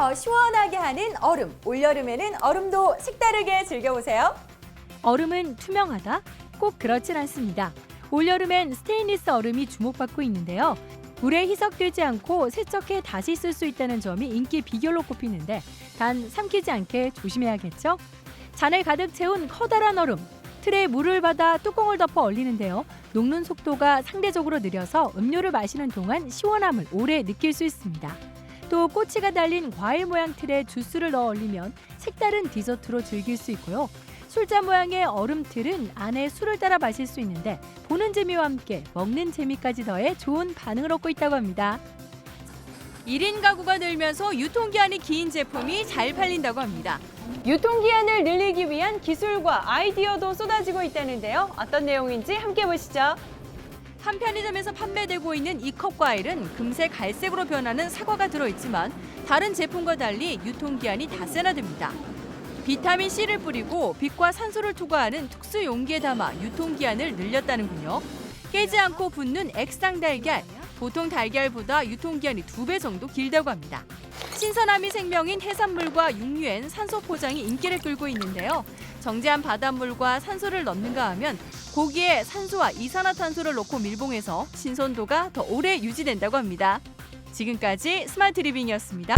더 시원하게 하는 얼음. 올여름에는 얼음도 색다르게 즐겨보세요. 얼음은 투명하다? 꼭 그렇진 않습니다. 올여름엔 스테인리스 얼음이 주목받고 있는데요. 물에 희석되지 않고 세척해 다시 쓸 수 있다는 점이 인기 비결로 꼽히는데 단 삼키지 않게 조심해야겠죠? 잔을 가득 채운 커다란 얼음. 틀에 물을 받아 뚜껑을 덮어 얼리는데요. 녹는 속도가 상대적으로 느려서 음료를 마시는 동안 시원함을 오래 느낄 수 있습니다. 또 꼬치가 달린 과일 모양 틀에 주스를 넣어 얼리면 색다른 디저트로 즐길 수 있고요. 술잔 모양의 얼음 틀은 안에 술을 따라 마실 수 있는데 보는 재미와 함께 먹는 재미까지 더해 좋은 반응을 얻고 있다고 합니다. 1인 가구가 늘면서 유통기한이 긴 제품이 잘 팔린다고 합니다. 유통기한을 늘리기 위한 기술과 아이디어도 쏟아지고 있다는데요. 어떤 내용인지 함께 보시죠. 한 편의점에서 판매되고 있는 이 컵 과일은 금세 갈색으로 변하는 사과가 들어있지만 다른 제품과 달리 유통기한이 닷새나 됩니다. 비타민 C를 뿌리고 빛과 산소를 투과하는 특수 용기에 담아 유통기한을 늘렸다는군요. 깨지 않고 붙는 액상 달걀, 보통 달걀보다 유통기한이 두 배 정도 길다고 합니다. 신선함이 생명인 해산물과 육류엔 산소 포장이 인기를 끌고 있는데요. 정제한 바닷물과 산소를 넣는가 하면 고기에 산소와 이산화탄소를 넣고 밀봉해서 신선도가 더 오래 유지된다고 합니다. 지금까지 스마트 리빙이었습니다.